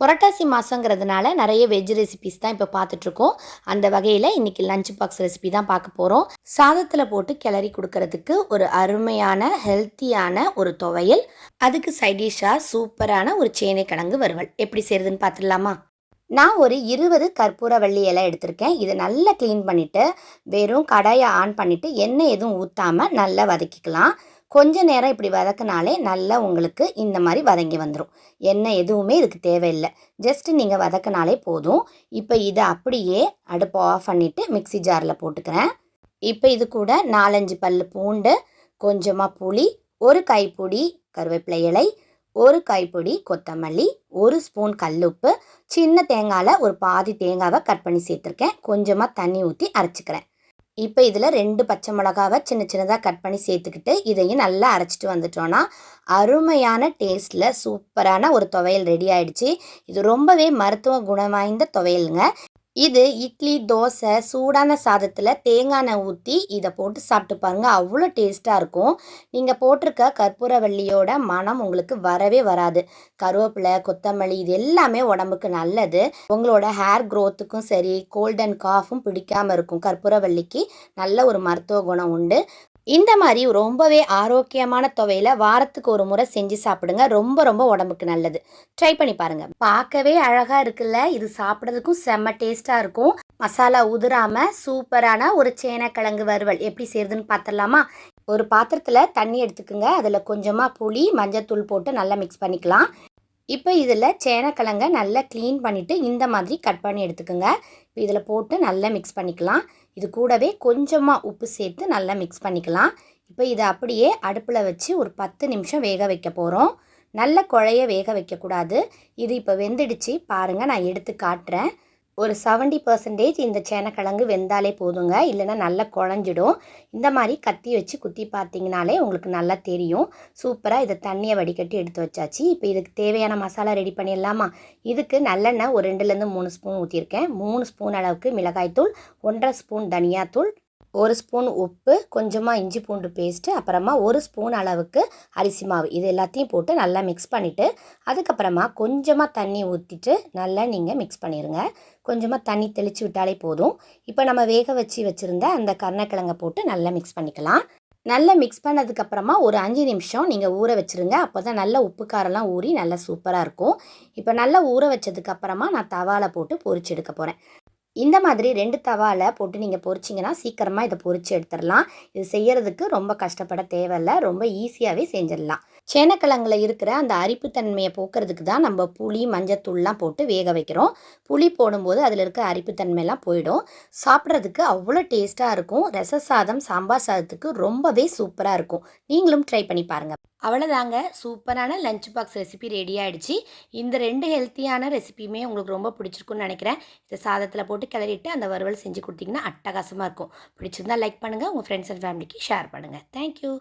புரட்டாசி மாதங்கிறதுனால நிறைய veg recipes தான் இப்போ பார்த்துட்ருக்கோம். அந்த வகையில் இன்றைக்கி லஞ்ச் பாக்ஸ் ரெசிபி தான் பார்க்க போகிறோம் சாதத்தில் போட்டு கிளறி கொடுக்கறதுக்கு ஒரு அருமையான ஹெல்த்தியான ஒரு துவையல். அதுக்கு சைடிஷாக சூப்பரான ஒரு சேனை கிழங்கு வறுவல். எப்படி செய்கிறதுன்னு பார்த்துடலாமா? நான் ஒரு இருபது கற்பூரவள்ளி இலை எடுத்திருக்கேன். இதை நல்லா க்ளீன் பண்ணிவிட்டு வெறும் கடாயை ஆன் பண்ணிவிட்டு எண்ணெய் எதுவும் ஊற்றாமல் நல்லா வதக்கிக்கலாம். கொஞ்ச நேரம் இப்படி வதக்கினாலே நல்லா உங்களுக்கு இந்த மாதிரி வதங்கி வந்துடும் எண்ணெய் எதுவுமே இதுக்கு தேவையில்லை. ஜஸ்ட் நீங்கள் வதக்கினாலே போதும். இப்போ இதை அப்படியே அடுப்பை ஆஃப் பண்ணிவிட்டு மிக்ஸி ஜாரில் போட்டுக்கிறேன். இப்போ இது கூட நாலஞ்சு பல் பூண்டு கொஞ்சமாக புளி ஒரு கைப்பொடி கருவேப்பிலை இலை ஒரு கைப்பொடி கொத்தமல்லி ஒரு ஸ்பூன் கல்லுப்பு சின்ன தேங்காயில் ஒரு பாதி தேங்காவை கட் பண்ணி சேர்த்துருக்கேன். கொஞ்சமாக தண்ணி ஊற்றி அரைச்சிக்கிறேன். இப்போ இதில் ரெண்டு பச்சை மிளகாவை சின்ன சின்னதாக கட் பண்ணி சேர்த்துக்கிட்டு இதையும் நல்லா அரைச்சிட்டு வந்துட்டோன்னா அருமையான டேஸ்ட்டில் சூப்பரான ஒரு துவையல் ரெடி ஆயிடுச்சு. இது ரொம்பவே மருத்துவ குணம் வாய்ந்த துவையலுங்க. இது இட்லி தோசை சூடான சாதத்தில் தேங்காய் ஊற்றி இதை போட்டு சாப்பிட்டு பாருங்கள் அவ்வளோ டேஸ்ட்டாக இருக்கும். நீங்கள் போட்டிருக்க கற்பூரவள்ளியோட மனம் உங்களுக்கு வரவே வராது. கருவேப்பிலை கொத்தமல்லி இது எல்லாமே உடம்புக்கு நல்லது. உங்களோட ஹேர் க்ரோத்துக்கும் சரி கோல்டன் காஃபும் பிடிக்காமல் இருக்கும் கற்பூரவள்ளிக்கு நல்ல ஒரு மருத்துவ குணம் உண்டு. இந்த மாதிரி ரொம்பவே ஆரோக்கியமான துவையில வாரத்துக்கு ஒரு முறை செஞ்சு சாப்பிடுங்க. ரொம்ப ரொம்ப உடம்புக்கு நல்லது. ட்ரை பண்ணி பாருங்க. பார்க்கவே அழகா இருக்குல்ல? இது சாப்பிட்றதுக்கும் செம்ம டேஸ்டா இருக்கும். மசாலா உதிராம சூப்பரான ஒரு சேனக்கிழங்கு வறுவல். எப்படி செய்யுதுன்னு பார்த்துடலாமா ஒரு பாத்திரத்தில் தண்ணி எடுத்துக்கோங்க. அதில் கொஞ்சமாக புளி மஞ்சத்தூள் போட்டு நல்லா மிக்ஸ் பண்ணிக்கலாம். இப்போ இதில் சேனக்கிழங்க நல்லா க்ளீன் பண்ணிவிட்டு இந்த மாதிரி கட் பண்ணி எடுத்துக்கோங்க. இதில் போட்டு நல்லா மிக்ஸ் பண்ணிக்கலாம். இது கூடவே கொஞ்சமாக உப்பு சேர்த்து நல்லா மிக்ஸ் பண்ணிக்கலாம். இப்போ இதை அப்படியே அடுப்பில் வச்சு ஒரு பத்து நிமிஷம் வேக வைக்க போகிறோம் நல்ல குழைய வேக வைக்கக்கூடாது. இது இப்போ வெந்துடுச்சு. பாருங்கள் நான் எடுத்து காட்டுறேன். ஒரு செவன்டி பர்சன்டேஜ் இந்த சேனக்கிழங்கு வெந்தாலே போதுங்க. இல்லைன்னா நல்லா குழஞ்சிடும். இந்த மாதிரி கத்தி வச்சு குத்தி பார்த்தீங்கனாலே உங்களுக்கு நல்லா தெரியும். சூப்பராக இதை தண்ணியை வடிகட்டி எடுத்து வச்சாச்சு. இப்போ இதுக்கு தேவையான மசாலா ரெடி பண்ணிடலாமா? இதுக்கு நல்லெண்ணெய் ஒரு ரெண்டுலேருந்து மூணு ஸ்பூன் ஊற்றிருக்கேன் மூணு ஸ்பூன் அளவுக்கு மிளகாய்த்தூள் ஒன்றரை ஸ்பூன் தனியாத்தூள் ஒரு ஸ்பூன் உப்பு கொஞ்சமாக இஞ்சி பூண்டு பேஸ்ட்டு அப்புறமா ஒரு ஸ்பூன் அளவுக்கு அரிசி மாவு. இது எல்லாத்தையும் போட்டு நல்லா மிக்ஸ் பண்ணிவிட்டு அதுக்கப்புறமா கொஞ்சமாக தண்ணி ஊற்றிட்டு நல்லா நீங்கள் மிக்ஸ் பண்ணிடுங்க கொஞ்சமாக தண்ணி தெளித்து விட்டாலே போதும். இப்போ நம்ம வேக வச்சு வச்சுருந்த அந்த கருணக்கிழங்கை போட்டு நல்லா மிக்ஸ் பண்ணிக்கலாம். நல்லா மிக்ஸ் பண்ணதுக்கப்புறமா ஒரு அஞ்சு நிமிஷம் நீங்கள் ஊற வச்சுருங்க. அப்போ தான் நல்லா உப்பு காரெல்லாம் ஊறி நல்லா சூப்பராக இருக்கும். இப்போ நல்லா ஊற வச்சதுக்கப்புறமா நான் தவாவில் போட்டு பொறிச்சு எடுக்க போகிறேன் இந்த மாதிரி ரெண்டு தவாவில் போட்டு நீங்கள் பொரிச்சிங்கன்னா சீக்கிரமாக இதை பொறிச்சு எடுத்துடலாம் இது செய்கிறதுக்கு ரொம்ப கஷ்டப்பட தேவையில்லை. ரொம்ப ஈஸியாகவே செஞ்சிடலாம் சேனக்கிழங்கில் இருக்கிற அந்த அரிப்புத்தன்மையை போக்குறதுக்கு தான் நம்ம புளி மஞ்சத்தூள்லாம் போட்டு வேக வைக்கிறோம். புளி போடும்போது அதில் இருக்க அரிப்புத்தன்மையெல்லாம் போயிடும். சாப்பிட்றதுக்கு அவ்வளோ டேஸ்ட்டாக இருக்கும். ரச சாதம் சாம்பார் சாதத்துக்கு ரொம்பவே சூப்பராக இருக்கும். நீங்களும் ட்ரை பண்ணி பாருங்கள் அவ்வளோதாங்க. சூப்பரான லஞ்ச் பாக்ஸ் ரெசிபி ரெடி ஆகிடுச்சு இந்த ரெண்டு ஹெல்த்தியான ரெசிபியுமே உங்களுக்கு ரொம்ப பிடிச்சிருக்குன்னு நினைக்கிறேன். இதை சாதத்தில் போட்டு கிளறிட்டு அந்த வறுவல் செஞ்சு கொடுத்தீங்கன்னா அட்டகாசமாக இருக்கும். பிடிச்சிருந்தா லைக் பண்ணுங்கள் உங்கள் ஃப்ரெண்ட்ஸ் அண்ட் ஃபேமிலிக்கு ஷேர் பண்ணுங்கள் தேங்க்யூ.